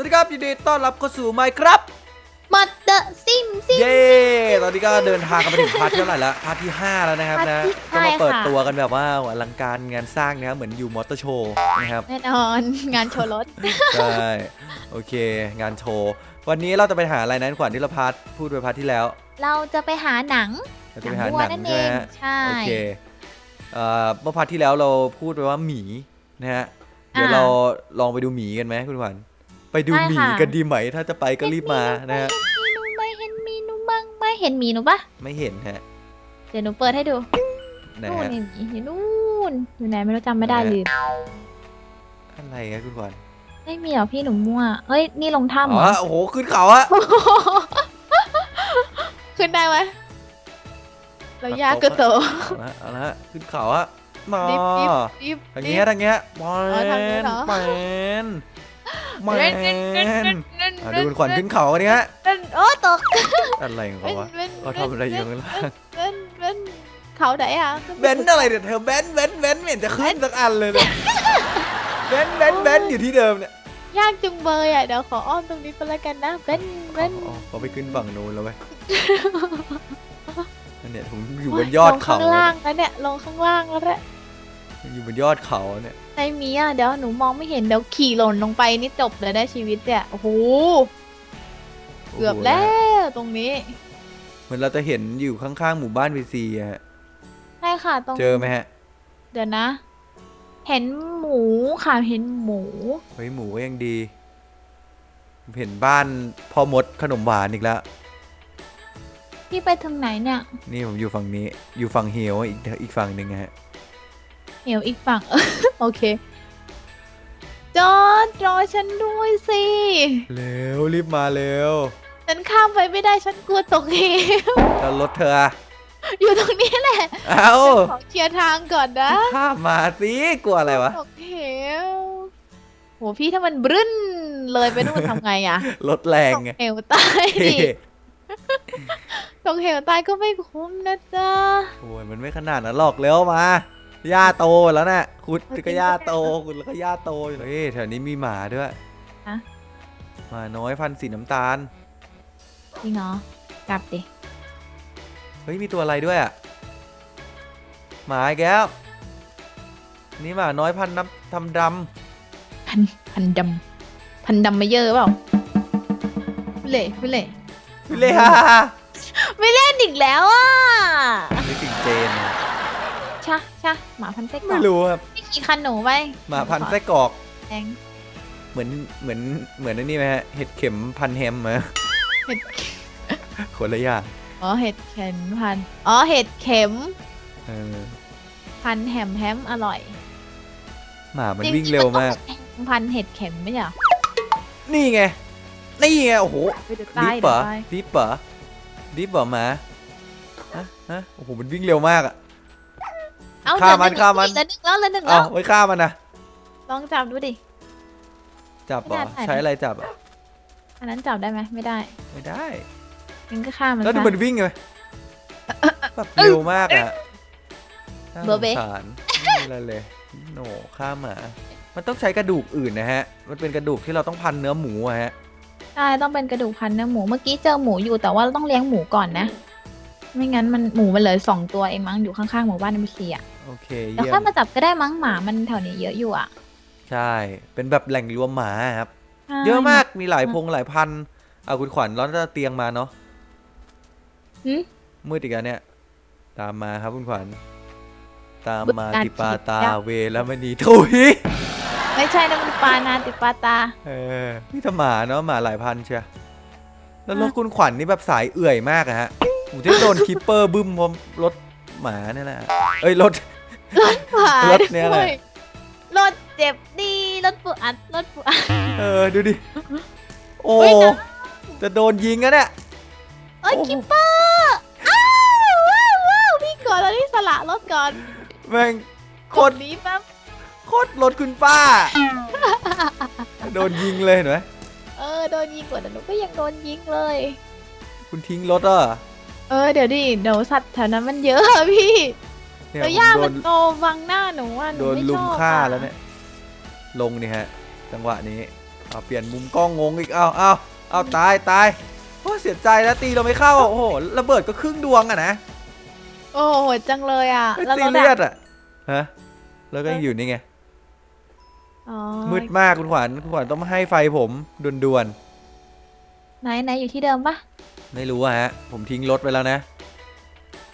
วัสดีครับยินดีต้อนรับเข้าสู่ไมค์ครับมัดเดอะซิมซิม เย้ตอนนี้ก็เดินทางกันมาถึงพาร์ทที่เท่าไหร่แล้วพาร์ทที่ 5 แล้วนะครับนะพาร์ทที่ก็มาเปิดใช่ค่ะ ตัวกันแบบว่าอลังการงานสร้างนะครับเหมือนอยู่มอเตอร์โชว์นะครับ แน่นอนงานโชว์รถ ใช่โอเค งานโชว์วันนี้เราจะไปหาอะไรนั้นขวัญที่เราพาร์ทพูดไปพาร์ทที่แล้วเราจะไปหาหนังเราจะไปหาวัหวนังนั่นเอใช่ไหมงฮะ ใช่ โอเคเอ่อเมื่อพาร์ทที่แล้วเราพูดไปว่าหมีนะฮะ เดี๋ยวอ่า เราลองไปดูหมีกันไหมคุณขวัญ ไปดูได้หมีค่ะกันดีไหม ถ้าจะไปก็รีบมานะฮะมีหนูไม่เห็นมีหนูบ้างไม่เห็นมีหนูปะไม่เห็นฮะเดี๋ยวหนูเปิดให้ดูไหนนู่นฮะเห็นมีอยู่นู่นอยู่ไหนไม่รู้จำไม่ได้ไหนลืมอะไรครับคุณขวัญไม่มีเหรอพี่หนูมั่วเอ้ยนี่ลงถ้ำเหรอ๋ออโอ้โหขึ้นเขาอะขึ้นได้ไหมเรายากเกินโตเอาละเอาละขึ้นเขาอะมาดิบดิบดิบทางเงี้ยทางเงี้ยแมอ๋อทางนู้นนเหรอแมน แมเล่นเล่นเล่นนเล่นเล่นอะดูคุณขวัญขึ้นเขากันเนี้ยเล่นโอ้ตกอะไรของเขาวะเล่นเขาทำอะไรอยู่ข้างล่างเล่นเล่นเขาไหนอะขึ้ไปเบนซ์อะไรเนี่ยเธอเบนซ์เบนซ์เบนซ์ไม่เห็นจะขึ้นสักอันเลยเนี่ยเบนซ์เบนซ์เบนซ์อยู่ที่เดิมเนี่ยยากจุงเบยอะเดี๋ยวขออ้อมตรงนี้ไปแล้วกันนะเล่นเล่นอ๋อเขาไปขึ้นฝั่งนู้นแล้วไหมนั่นเนี่ยผมอยู่บนยอดเขาลงข้างล่างแล้วเนี่ยลงข้างล่างแล้วแหละ อยู่บนยอดเขาเนี่ยในมีอะเดี๋ยวหนูมองไม่เห็นเดี๋ยวขี่หล่นลงไปนี่จบเลยได้ชีวิตเนี่ยโอ้โหเกือบแล้วตรงนี้ เหมือนเราจะเห็นอยู่ข้างๆหมู่บ้านวีซีอะฮะใช่ค่ะตรงเจอไหมฮะ เดี๋ยวนะ เห็นหมูค่ะเห็นหมูเฮ้ยหมูก็ยังดีผมเห็นบ้านพ่อมดขนมหวานอีกแล้วพี่ไปทางไหนเนี่ย นี่ผมอยู่ฝั่งนี้ อยู่ฝั่งเหียวอีกอีกฝั่งหนึ่งฮะ เหี่ยวอีกฝั่ง โอเค จอดรอฉันด้วยสิ เร็วรีบมาเร็วฉันข้ามไปไม่ได้ฉันกลัวตกเหวแล้วรถเธออะอยู่ตรงนี้แหละเอ้าขอเคลียร์ทางก่อนนะข้ามมาสิกลัวอะไรวะ ตกเหวโหพี่ถ้ามันบรึ้นเลยไปนู่นทำไงอะรถแรงตกไงเหวตายดิเท่ตกเหวตายก็ไม่คุ้มนะจ๊ะ โอ้ยมันไม่ขนาดนั้นหรอกเร็วมา หญ้าโตแล้วน่ะคุณก็หญ้าโตคุณแล้วก็หญ้าโตอยู่เฮ้ยแถวนี้มีหมาด้วยฮะ หมาน้อยพันธุ์สีน้ำตาล จริงเหรอกลับดิเฮ้ยมีตัวอะไรด้วยอะหมาอีกแล้วนี่หมาน้อยพันธุ์น้ำทำดพันพันดำพันดำไม่เยอะเปล่าไม่เล่ไม่เล่ำพี่เล่ฮ่าไม่เล่นอีกแล้วอะนึกถึงเจนอะ ชะชะหมาพันไส้กรอไม่กรู้ครับพี่ขี่คันหนูไปหมาพันธุ์ไส้กรอกแดงเหมือนเหมือนเหมือนอันนี่ไหมฮะเห็ดเข็มพันแฮมไหมเห็ดคนละอย่างอ๋อเห็ดเข็มพันอ๋อเห็ดเข็มเออพันแฮมแฮมอร่อยหมามันจงๆวิ่งเร็วมากนต้องพันเห็ดเข็มไม่ใช่เหรอนี่ไง นี่ไงโอ้โหเดี๋ยวดิตายฟเหรเดี๋ยอวตายดิฟเหรอดิฟเหรอหมาฮะฮะโอ้โห มันวิ่งเร็วมากอะ เอาฆ่ามันเหลือฆ่ามันเหลือหนึ่งแล้วเหลือหนึ่งเอ้าแล้วไว้ฆ่ามันนะลองจับดูดิ จับเหรอไม่ได้ ใช้อะไรจับอะอันนั้นจับได้ไหมไม่ได้ไม่ได้ งั้นก็ฆ่ามันแล้วดูซะ มันวิ่งไงแบบเร็วมากอะน่าเบสอร์เบ๊งสารไม่มีอะไรเลยโหนฆ่าหมา มันต้องใช้กระดูกอื่นนะฮะ มันเป็นกระดูกที่เราต้องพันเนื้อหมูอะฮะ ใช่ต้องเป็นกระดูกพันเนื้อหมูเมื่อกี้เจอหมูอยู่แต่ว่าเราต้องเลี้ยงหมูก่อนนะ ไม่งั้นมันหมูมันเหลือสองตัวเองมั้งอยู่ข้างๆหมู่บ้านนัมเซีย โอเคเดี๋ยวเยี่ยค่อยมมาจับก็ได้มั้งหมามันแถวนี้เยอะอยู่อะใช่ เป็นแบบแหล่งรวมหมาครับ ใช่เยอะมากมีหลายพงหลายพันเอาคุณขวัญร้อนจะเตียงมาเนาะหึ มืดอีกแล้วเนี่ย ตามมาครับคุณขวัญตามมาบึกการติปาตาถีบยักษ์เวแล้วมณีทุยไม่ใช่นะมันปลานาติปาตา เออนี่ถ้าหมาเนาะหมาหลายพันเชียแล้วรถอะคุณขวัญนี่แบบสายเอื่อยมากอะฮะผมจะโดนคิปเปอร์บึ้มพร้อมรถหมาเนี่ยแหละเอ้ยรถ ผ่ารถเนี่ยแหละด้วยรถเจ็บดีรถปูอัดรถปูอัดเออ ดูดิ โอ้ เฮ้ยนะจะโดนยิงอะเนี่ย เอ้ยโอ้คิปเปอร์อ้าวว้าวว้าวพี่ก่อนแล้วนี่สละรถก่อนแม่งโคกตดรนี้แป๊บโคตรรถคุณป้า โดนยิงเลยเห็นไหมเออโดนยิงกว่าแต่หนูก็ยังโดนยิงเลย คุณทิ้งรถอะเออเดี๋ยวดิเดี๋ยวสัตว์แถวนั้นมันเยอะอะพี่ เนี่ยแล้วผมย่าโดมันนโตวังหน้าหนูอะหนูโดนไม่ลุชมอบฆ่าอะแล้วเนี่ย ลงนี่ฮะ จังหวะนี้เอาเปลี่ยนมุมกล้องงงอีก เอาเอาเอาตายตายโอ้เสียใจแล้วตีเราไม่เข้า โอ้โหระเบิดก็ครึ่งดวงอะนะโอ้โหจังเลยอะไม่แล้วซีรถเรียอะสอะฮะแล้วก็ยังอยู่นี่ไง อ๋อมืดมากคุณขวัญคุณขวัญต้องมาให้ไฟผมด่วนไหนไหนอยู่ที่เดิมปะๆไม่รู้อะฮะ ผมทิ้งรถไปแล้วนะ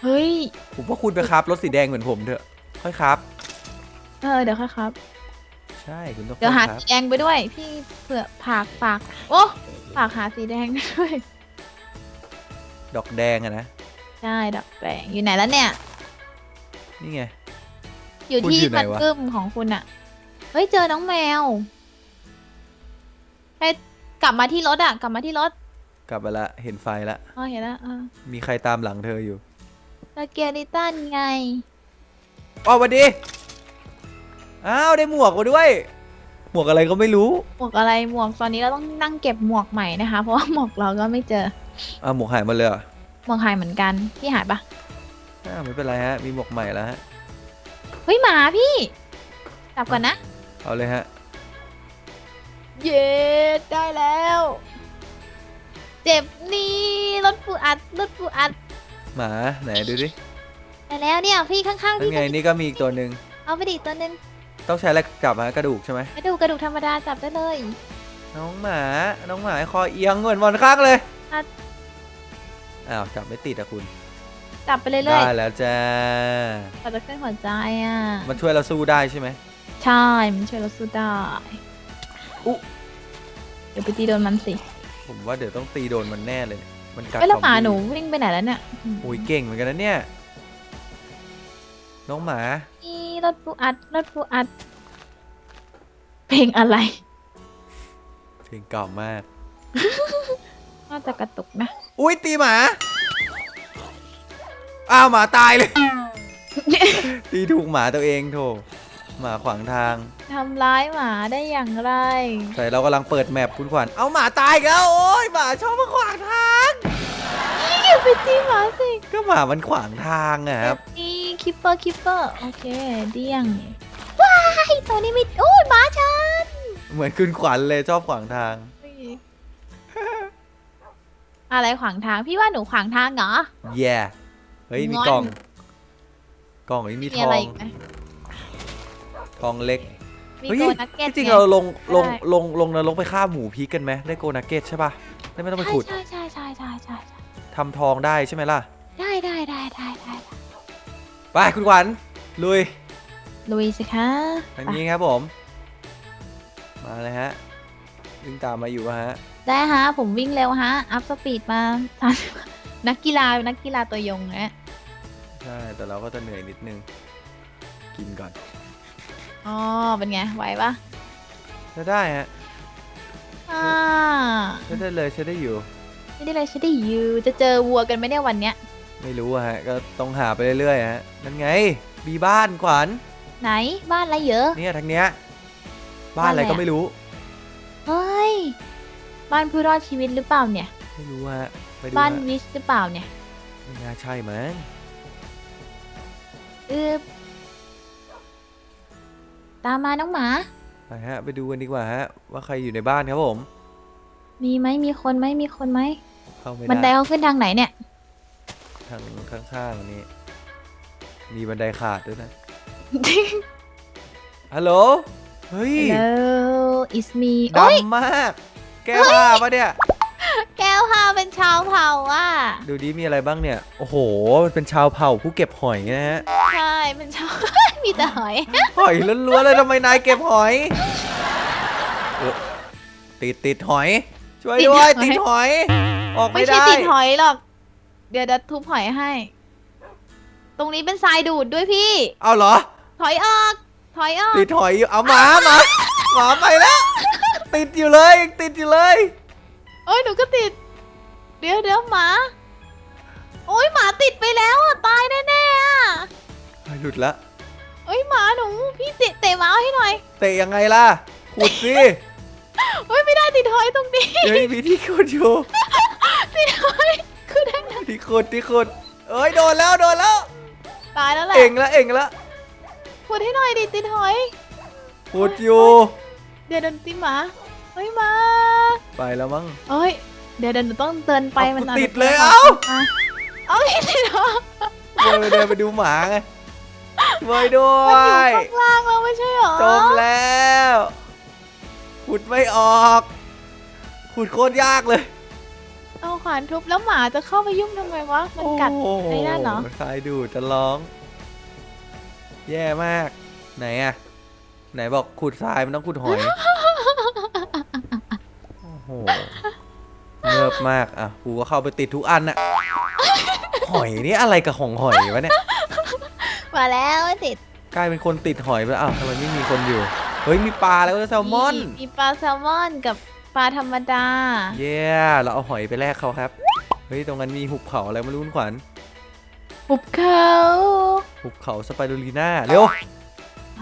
เฮ้ย ผมว่าคุณไปครับรถสีแดงเหมือนผมเถอะ ค่อยครับ เออเดี๋ยวค่ะครับ ใช่คุณต้องเดี๋ยวหาค่อยคสีรับแดงไปด้วย พี่เผื่อฝากฝากโอ้ฝากหาสีแดงด้วยดอกแดงอะนะใช่ดอกแดงอยู่ไหนแล้วเนี่ย นี่ไง อยู่คุณที่อยู่ไหนมันวะ กึ้มของคุณอะเฮ้ยเจอน้องแมวให้กลับมาที่รถอะกลับมาที่รถกลับไปละ เห็นไฟละ อ๋อเห็นแล้วอ่ามีใครตามหลังเธออยู่ สเกียริตันไงอ๋อสวัสดี อ้าวได้หมวกมาด้วย หมวกอะไรก็ไม่รู้ หมวกอะไรหมวกตอนนี้เราต้องนั่งเก็บหมวกใหม่นะคะ เพราะว่าหมวกเราก็ไม่เจอ อ้าวหมวกหายหมาเลยเหรอหมวกหายเหมือนกัน พี่หายปะอ้าวไม่เป็นไรฮะ มีหมวกใหม่แล้วฮะ เฮ้ยหมาพี่ จับก่อนนะ เอาเลยฮะ เย้ได้แล้ว เจ็บนี่รถปูอัดรถปูอัด หมาไหนดูดิได้แล้วเนี่ยพี่ข้างๆนั่พี่นไงนี่ก็มีอีกตัวหนึ่งเอาไปดิตัวหนึงต้องใช้อะไรจับฮะกระดูกใช่ไหมกระดูกกระดูกธรรมดาจับได้เลยน้องหมา น้องหมาคอเอียงเหมือนบอลข้างเลยอะอ้าวจับไม่ติดอะคุณ จับไปเรื่อยได้แล้วจ้าๆเราจะเคลื่อนหัวใจอะมันช่วยเราสู้ได้ใช่ไหมใช่มันช่วยเราสู้ได้อุ๊เดี๋ยวไปตีโดนมันสิ ผมว่าเดี๋ยวต้องตีโดนมันแน่เลย มันกัดเอ้ยแล้วหมาซอมบี้หนูวิ่งไปไหนแล้วเนี่ยโอ้ยเก่งเหมือนกันนะเนี่ย น้องหมา นี่รถปูอัดรถปูอัด เพลงอะไรเพลงเก่ามาก น่าจะกระตุกนะอุ้ยตีหมา อ้าวหมาตายเลย ตีถูกหมาตัวเองโถหมาขวางทาง ทำร้ายหมาได้อย่างไร แต่เรากำลังเปิดแมปคุณขวัญ เอาหมาตายอีกแล้วโอ้ยหมาชอบมาขวางทางอย่า ไปตีหมาสิก็หมามันขวางทางอะครับนี่คิปเปอร์คิปเปอร์โอเคเดี้ยงว้ายตัวนี้ไม่โอ้ยหมาฉันเหมือนคุณขวัญเลยชอบขวางทาง อะไรขวางทางพี่ว่าหนูขวางทางเหรอ แย่เฮ้ยมีงอนกล่อง กล่องนี้มีมีทอะอไรงอีกไหมทองเล็กมีเฮ้ยโกนักเก็ตที่จริงไเราลงลงได้ลงลงนรกไปฆ่าหมูพีกกันไหมได้โกนาเกตใช่ป่ะได้ไม่ต้องไปขุดใช่ใทำทองได้ใช่ไหมล่ะ ได้ได้ได้ได้ได้ไปคุณขวัญลุยลุยสิคะทางไปนี้ครับผม มาเลยฮะวิ่งตามมาอยู่อะฮะ ได้ฮะ ผมวิ่งเร็วฮะ อัพสปีดมานักกีฬานักกีฬาตัวยงนะใช่ แต่เราก็จะเหนื่อยนิดนึง กินก่อน อ๋อ เป็นไง ไหวปะจะได้ฮะอ่า ใช้ได้เลยใช้ได้อยู่ ไม่ได้เลยใช่ได้อยูจะเจอวัวกันไหมเนี่ยวันเนี้ย ไม่รู้อะฮะ ก็ต้องหาไปเรื่อยๆฮะ นั่นไง มีบ้านขวัญไหนบ้านอะไรเยอะ เนี่ยทางเนี้ย บ้านอะไรบ้านอะไรก็อะไม่รู้ เฮ้ย บ้านผู้รอดชีวิตหรือเปล่าเนี่ย ไม่รู้ฮะไปดูบ้านฮะวิชหรือเปล่าเนี่ยไม่น่าใช่มั้งเออตามมาน้องหมา ไปฮะ ไปดูกันดีกว่าฮะ ว่าใครอยู่ในบ้านครับผม มีไหมมีคนไหมมีคนไหมเข้าไม่บันไดได้เขาขึ้นทางไหนเนี่ย ทางข้างๆนี้มีบันไดขาดด้วยนะฮัลโหลเฮ้ย Hello it's me โอ้ยดำมาก แก้ผ้าปะเนี่ย แก้วพาเป็นชาวเผ่าอะดูดิมีอะไรบ้างเนี่ย โอ้โห มันเป็นชาวเผ่าผู้เก็บหอยนะฮะ ใช่เป็นชาว มีแต่หอย หอยล้วนๆเลยทำไมนายเก็บหอยเอ้อติดติดหอย ช่วยด้วยติติดดหหออยยออกไม่ไม่ใช่ได้ ติดหอยหรอก เดี๋ยวดัดทุบหอยให้ ตรงนี้เป็นทรายดูดด้วยพี่ เอาเหรอ ถอยออก ถอยออก ติดหอยอยู่เอาหมาหมาหมาไปแล้ว ติดอยู่เลยยังติดอยู่เลย โอ้ยหนูก็ติด เดี๋ยวเดี๋ยวหมา โอ้ยหมาติดไปแล้วอะตายแน่ๆอะเฮ้ยหลุดละโอ้ยหมาหนู พี่เตะเตะหมาให้หน่อย เตะยังไงล่ะขุดสิ โอ้ยไม่ได้ติดหอยตรงนี้เดี๋ยวมีที่ขุดอยู่ติดหอยคือได้ไงที่ขุดที่ขุดเอ้ยโดนแล้วโดนแล้วตายแล้วแหละเอ่งแล้วเอ่งแล้วพูดให้หน่อยดิติดหอยขุดอยู่ เดี๋ยวโดนตีหมาเฮ้ยมาไปแล้วมั้งเอ้ยเดี๋ยวเดี๋ยวหนูต้องเดินไปเอามันกูอาจติดจะเลยจเอ้าอะเอาไม่ติดเหรอเดินไปเดินไปดูหมาไงไว้ด้วมันอยู่ยข้างล่างแล้วไม่ใช่เหรอจมแล้ว ขุดไม่ออก ขุดโคตรยากเลยเอาขวานทุบแล้วหมาจะเข้าไปยุ่งทำไมวะ มันกัดโอ้โหไอ้นั่นเหรอ ทรายดูดจะร้อง แย่มาก ไหนอะไหนบอกขุดทรายมันต้องขุดหอย โอ้โหเงิบมาก อะ กูก็เข้าไปติดทุกอันอะหอยนี่อะไรกับของหอยวะเนี่ย มาแล้วไม่ติด กลายเป็นคนติดหอยไปแล้วอ้าวทำไมไม่มีคนอยู่ เฮ้ยมีปลาแล้วก็แซลมอน มีปลาแซลมอนกับปลาธรรมดา เย้เราเอาหอยไปแลกเขาครับ เฮ้ยตรงนั้นมีหุบเขาอะไรไม่รู้คุณขวัญ หุบเขาหุบเขาสไปรูลีน่าเร็ว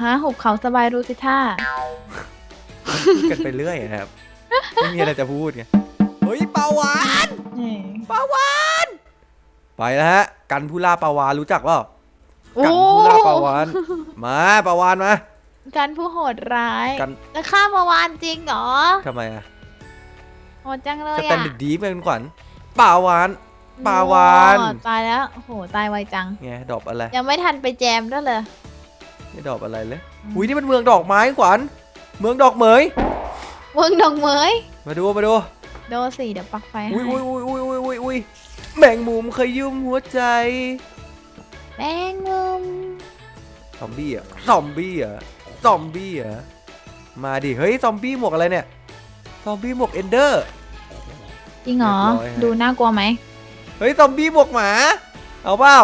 ฮะหุบเขาสบายรูสิท่าพูดกันไปเรื่อยอะครับ ไม่มีอะไรจะพูดไง เฮ้ยปลาวานนี่ปลาวานไปแล้วฮะ กันผู้ล่าปลาวานรู้จักเปล่าโอ้กันผู้ล่าปลาวานมาปลาวานมา กันผู้โหดร้ายกันจะฆ่ามาวานจริงเหรอทำไมอะโหดจังเลยจะเป็นอะดีฟไปคุณขวัญปลาวาน ปลาวานโอ้ตายแล้วโอ้โหตายไวจัง ไงดอกอะไรยังไม่ทันไปแจมด้วยเลยไม่ดอกอะไรเลยอืมอุ้ยนี่มันเมืองดอกไม้คุณขวัญเมืองดอกเหมย เมืองดอกเหมยมาดูมาดูโดสิเดี๋ยวปักไฟให้อุ้ยอุ้ยอุ้ยอุ้ยอุ้ยอุ้ยอุ้ยแมงมุมขยุ่มหัวใจแมงมุมซอมบี้อะซอมบี้อะ ซอมบี้อะมาดิ เฮ้ย ซอมบี้หมวกอะไรเนี่ย ซอมบี้หมวกเอนเดอร์ จริงเหรอ เรียบร้อยฮะ ดูน่ากลัวไหม เฮ้ย ซอมบี้หมวกหมา เอาเปล่า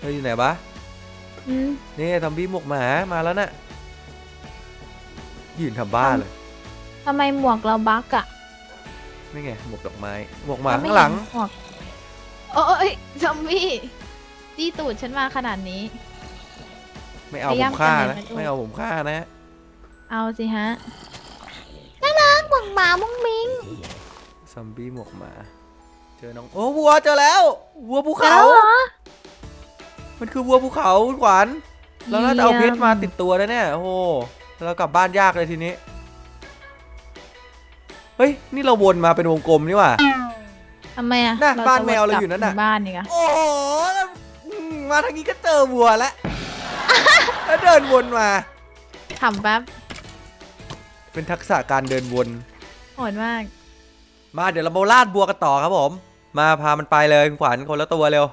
เฮ้ยอยู่ไหนปะอืม นี่ซอมบี้หมวกหมามาแล้วน่ะ ยืนทำบ้าเลย ทำไมหมวกเราบักอะนี่ไง หมวกดอกไม้ หมวกหมาเรไข้างหลังเนหมวกโอ้ยซอมบี้จี้ตูดฉันมาขนาดนี้ ไม่เอาพผยายามมฆ่าจะนะเห็นไหมลูกไม่เอาผมฆ่านะ เอาสิฮะน่ารักหวังหมามุ้งมิงซอมบี้หมวกหมา เจอน้อง โอ้วัวเจอแล้ว วัวภูเจอเขา แล้วเหรอ มันคือวัวภูเขาคุณขวัญเราน่าจะเอาเพชรมาติดตัวแล้วเนี่ยโอ้โหเรากลับบ้านยากเลยทีนี้ เฮ้ย นี่เราวนมาเป็นวงกลมนี่หว่า ทำไมอะน่ะจะบ้านแมววเรากลัอยู่นั่นน่ะถึงบ้านนี่กะโอ้โหแล้วอืมมาทางนี้ก็เจอวัวแล้ว แล้วเดินวนมาขำแป๊บเป็นทักษะการเดินวนโหดมาก มาเดี๋ยวเรามาลาดบัวกันต่อครับผม มาพามันไปเลยคุณขวัญคนละตัวเร็ว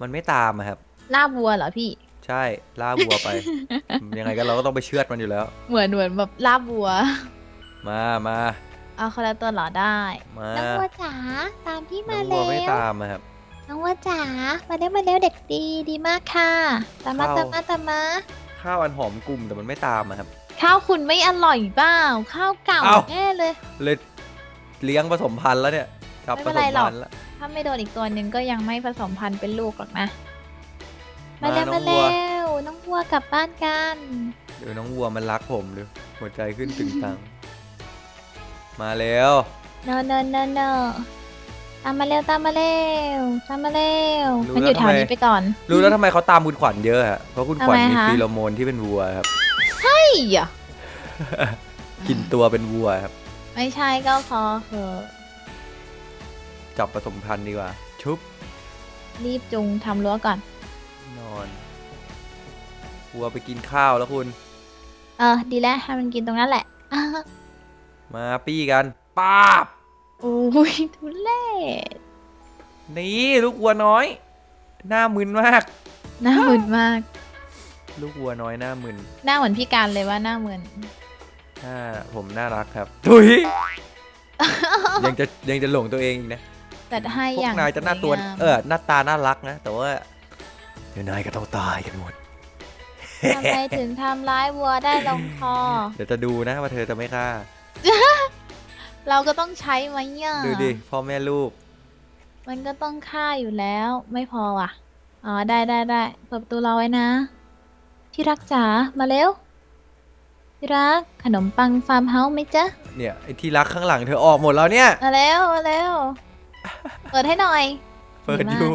มันไม่ตามอะครับ ล่าบัวเหรอพี่ ใช่ล่าบัวไป ยังไงก็เราก็ต้องไปเชือดมันอยู่แล้ว เหมือนเหมือนแบบล่าบัว มามาเอาคนละตัวเหรอได้ มาน้องวัวจ๋าตามพี่น้มาองวัแล้ววไม่ตามอะครับ น้องวัวจ๋ามาแล้วมาแล้วเด็กดีดีมากค่ะ ตามมาเข้าตามมาตามมา ข้าวอันหอมกลุ่มแต่มันไม่ตามอะครับ ข้าวคุณไม่อร่อยเปล่าข้าวเก่าเอ้า แน่เลย เลยเลี้ยงผสมพันธุ์แล้วเนี่ยจับไม่ผเป็นสไรมหรอก พันธุ์แล้ว ถ้าไม่โดนอีกตัวหนึ่งก็ยังไม่ผสมพันธุ์เป็นลูกหรอกนะ มามาแล้วน้อมางวัวแล้วน้องวัวกลับบ้านกัน เดี๋ยวน้องวัวมันรักผมดูหัวใจขึ้นตึงตัง มาแล้วเนอะ ตามมาเร็วตามมาเร็วตามมาเร็วรู้มันอแล้วยู่แถวทำไม นี้ไปก่อน รู้แล้วทำไมเขาตามคุณขวัญเยอะฮะเพราะคุณขวัญทำไมมีคะ ฟีโรโมนที่เป็นวัวครับ เฮ้ยอะกินตัวเป็นวัวครับไม่ใช่ก็พอเถอะจับผสมพันธุ์ดีกว่า ชุบรีบจุงทำรั้วก่อน นอนวัวไปกินข้าวแล้วคุณ เออ ดีแล้วให้มันกินตรงนั้นแหละอะมาปี้กันป้าบโอ้ยทุเล่นี่ลูกวัวน้อย หน้ามึนมาก หน้ามึนมาก ลูกวัวน้อยหน้ามึน หน้าเหมือนพี่การเลยว่าหน้าเหมือนหน้าผมน่ารักครับทุยยังจะยังจะหลงตัวเองอีกนะแต่ให้พวอกย่างนายจะหน้าตัวสวยงมเออหน้าตาน่ารักนะแต่ว่าเดี๋ยวนายก็ต้องตายกันหมดทำไมถึงทำร้ายวัวได้ลงคอ เดี๋ยวจะดูนะว่าเธอจะไม่ฆ่า เราก็ต้องใช้ไหมเนี่ยดูดิพ่อแม่ลูก มันก็ต้องฆ่าอยู่แล้ว ไม่พอว่ะ อ๋อได้ได้ได้เปิดประตูเราไว้นะ ที่รักจ๋ามาเร็วที่รักขนมปังฟาร์มเฮาส์ไหมจ๊ะเนี่ยไอ้ที่รักข้างหลังเธอออกหมดแล้วเนี่ย มาเร็วมาเร็วเปิดให้หน่อยเปิดดีอมากยู่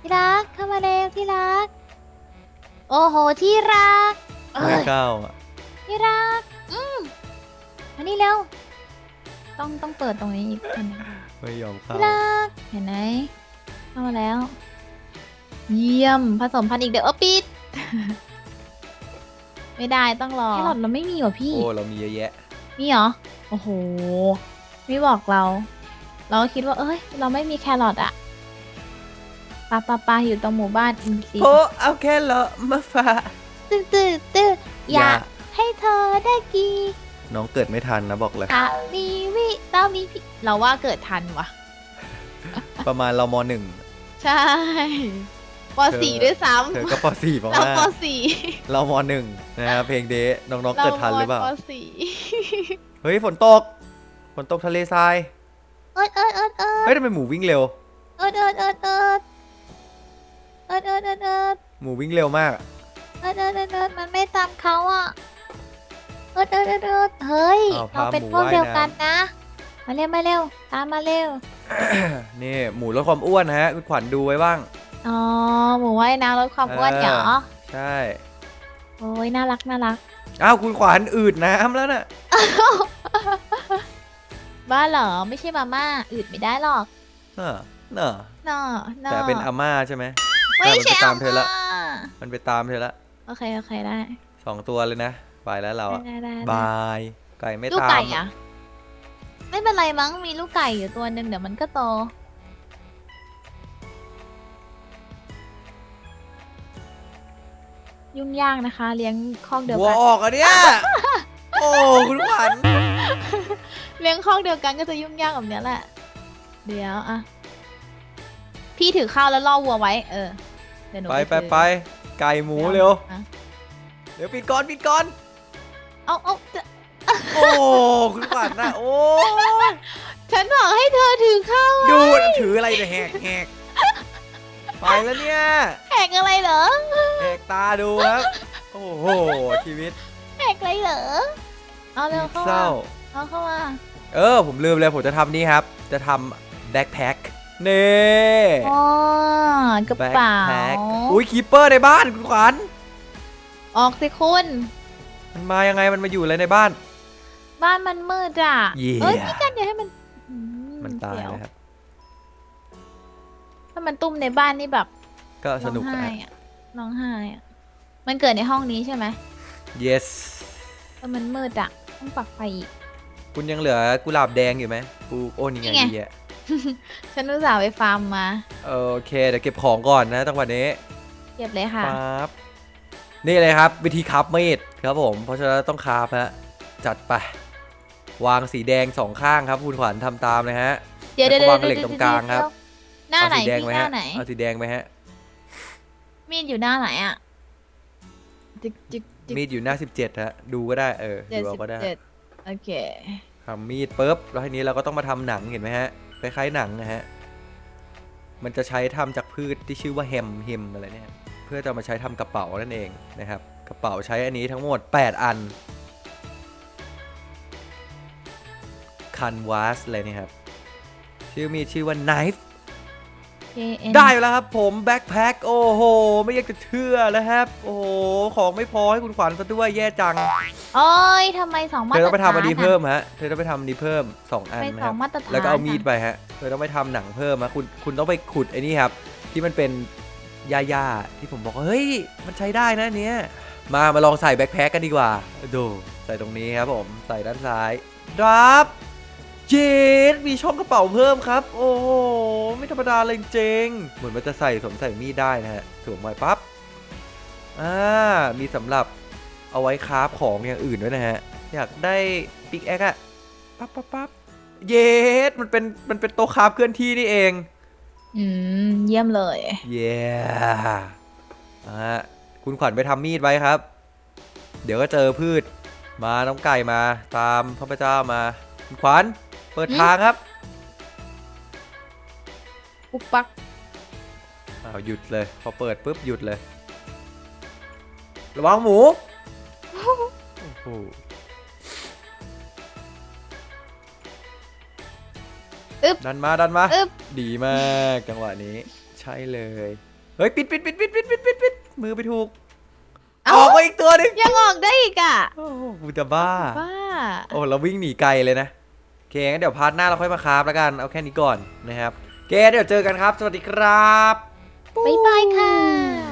ที่รักเข้ามาเร็วที่รัก โอ้โหที่รักเอ้ไม่ยเข้าอะที่รัก อืมนี่เร็ว ต้องต้องเปิดตรงนี้อีกคนหนึงไม่ยอมเข้าที่รักเห็นไหมเข้ามาแล้ว เยี่ยมผสมพันธุ์อีกเดี๋ยวเออปิด ไม่ได้ต้องรอแครอทเราไม่มีเหรอพี่ โอ้เรามีเยอะแยะ มีเหรอ โอ้โห ไม่บอกเรา เราก็คิดว่า เอ้ย เราไม่มีแครอทอะปาปาปาอยู่ตรงหมู่บ้านอินซีโอ้เอาแค่เลาะมาฝากตื้อตื้อตื้ออยากให้เธอได้กีน้ องเกิดไม่ทันนะบอกเลยถ้ามีวิต้องมีพี่เราว่าเกิดทันวะประมาณเรามหนึ่ง ใช่ปสี่ด้วยซ้เธอก็ปสี่ประำเรามาณปสี่เรามหนึ่งนะครับเพลงเดย์น้องๆเกิดทันหรือเปล่า ปสี่เฮ้ยฝนตก ฝนตกทะเลทราย เอิดเอิดเอิดเอิดเฮ้ยทำไมหมูวิ่งเร็ว เอิดเอิดเอิดเอิดเอิดเอิดเอิดเอิดหมูวิ่งเร็วมากอะเอิดเอิดเอิดเอิดมันไม่ตามเขาอะเอิดเอิดเอิดเอิดเฮ้ยเราเป็นพวกเดียวกันนะ มาเร็วมาเร็วตามมาเร็ว นี่หมูลดความอ้วนนะฮะคุณขวัญดูไว้บ้าง อ๋อหมูว่ายน้ำลดความอ้วนเหรอเออ ใช่โอ้ยน่ารักน่ารัก อ้าวคุณขวัญอืดน้ำแล้วน่ะบ้าเหรอไม่ใช่มาม่าอืดไม่ได้หรอกเนอะเนอะน่อน่อแต่เป็นอาม่าใช่ไหม ไม่ใช่แต่มันไปตามเธอละม่ามันไปตามเธอละโอเคโอเคได้สองตัวเลยนะ ไปแล้วเราอะได้ได้ได้บาย ไก่ไม่ลูกตามไก่อะไม่เป็นไรมั้งมีลูกไก่อยู่ตัวหนึ่งเดี๋ยวมันก็โต ยุ่งยากนะคะ เลี้ยงคอกเดียววัวกันออกอะเนี่ย โอ้คุณขวัญเลี้ยงคอกเดียวกันก็จะยุ่งยากแบบเนี้ยแหละ เดี๋ยวอะพี่ถือข้าวแล้วล่อวัวไว้ เออเดี๋ยวหนูไปไปซื้อไปไก่หมูดี๋ยเร็วอะเดี๋ยวปิดก่อนปิดก่อน เอาเอาจะโอ้คุณขวัญนะโอ้ยฉันบอกให้เธอถือข้าวดูถืออะไรเนี่ยแหกแหกไปแล้วเนี่ยแหกอะไรเหรอแหกตาดูครับโอ้โหชีวิตแหกอะไรเหรอเอาเร็วเข้าเศมาร้าเอาเข้ามาเออผมลืมเลยผมจะทำนี่ครับ จะทำแบ็คแพ็คนี่อ๋อกระแบ็คเป๋าแพ็คอุ้ยคีเปอร์ในบ้านคุณขวัญออกสิคุณ มันมายังไงมันมาอยู่อะไรในบ้าน บ้านมันมืดอะ เย่ เอ้ยพี่กันอย่าให้มันอืมันตายเสีวนะครับ ถ้ามันตุ้มในบ้านนี่แบบก็สนุกร้องนะไห้อะร้องไห้อะมันเกิดในห้องนี้ใช่ไหม yes แต่มันมืดอะต้องปักไฟอีก คุณยังเหลือกุหลาบแดงอยู่ไหมปลูกโอ้นี่ไงนี่ไงดีอะฉันอุตส่าห์ไปฟาร์มมา โอเคเดี๋ยวเก็บของก่อนนะจังหวะนี้เก็บเลยค่ะ ปั๊บ นี่เลยครับ วิธีคับมีดครับผม เพราะฉะนั้นต้องคาบฮะจัดไป วางสีแดงสองข้างครับคุณขวัญทำตามนะฮะเดี๋ยวแล้เดี๋ยววก็เดี๋ยววางเหล็กตรงกลางครับหน้าไหนเอาสีแดงพี่ไหมหน้าฮะไหน เอาสีแดงไหมฮะมีดอยู่หน้าไหนอะจิกจิกจิกมีดอยู่หน้า 17ฮะดูก็ได้เออเจ็ดดูเอาสิบก็ได้เจ็ดโอเคทำมีดปุ๊บแล้วทีนี้เราก็ต้องมาทำหนังเห็นไหมฮะคล้ายๆหนังนะฮะมันจะใช้ทำจากพืชที่ชื่อว่าเฮมเฮมอะไรเนี่ย เพื่อจะมาใช้ทำกระเป๋านั่นเองนะครับ กระเป๋าใช้อันนี้ทั้งหมด 8 อันคันวาสอะไรเนี่ยครับ ชื่อมีดชื่อว่า knife KN ได้แล้วครับผมแบ็คแพ็คโอ้โห ไม่อยากจะเชื่อนะครับ โอ้โห ของไม่พอให้คุณขวัญซะด้วยแย่จัง โอ้ยทำไมสองมาเธตอรต้องไปฐานทำอันนี้อะเพิ่มฮะเธอต้องไปทำอันนี้เพิ่ม2อันไปนะสคอรังบมาตรฐานแล้วก็เอามีดอะไปฮะเธอต้องไปทำหนังเพิ่มฮะคุณคุณต้องไปขุดไอ้นี่ครับ ที่มันเป็น หญ้าที่ผมบอกว่าเฮ้ยมันใช้ได้นะเนี้ยมามาลองใส่แบ็คแพ็คกันดีกว่าดูใส่ตรงนี้ครับผมใส่ด้านซ้ายดรับเจดมีช่องกระเป๋าเพิ่มครับ โอ้โหไม่ธรรมดาเลยจริงเหมือนมันจะใส่สมใส่มีดได้นะฮะสวมไว้ปั๊บอ่ามีสำหรับเอาไว้คราฟของอย่างอื่นด้วยนะฮะ อยากได้ปิกแอคอะปั๊บปั๊บปั๊บเยสมันเป็นมันเป็นโต๊ะคราฟเคลื่อนที่นี่เอง อืม เยี่ยมเลย เย้อ่าคุณขวัญไปทำมีดไว้ครับ เดี๋ยวก็เจอพืช มาน้องไก่มา ตามพระพเจ้ามา คุณขวัญเปิดทางครับ ปุ๊กปักอ้าวหยุดเลย พอเปิดปุ๊บหยุดเลย ระวังหมู โอ้โห อึ๊บดันมาดันมาอึ๊บ ดีมากจังหวะนี้ ใช่เลย เฮ้ยปิดปิดปิดปิดปิดปิดปิดปิดมือไปถูกเอ้าออกมาอีกตัวหนึงยังออกได้อีกอะโอ้โหกูจะบ้า บ้า โอ้เราวิ่งหนีไกลเลยนะโอเคงั้นเดี๋ยวพาร์ทหน้าเราค่อยมาคราฟแล้วกันเอาแค่นี้ก่อนนะครับโอเคเดี๋ยวเจอกันครับ สวัสดีครับ บ๊ายบายค่ะ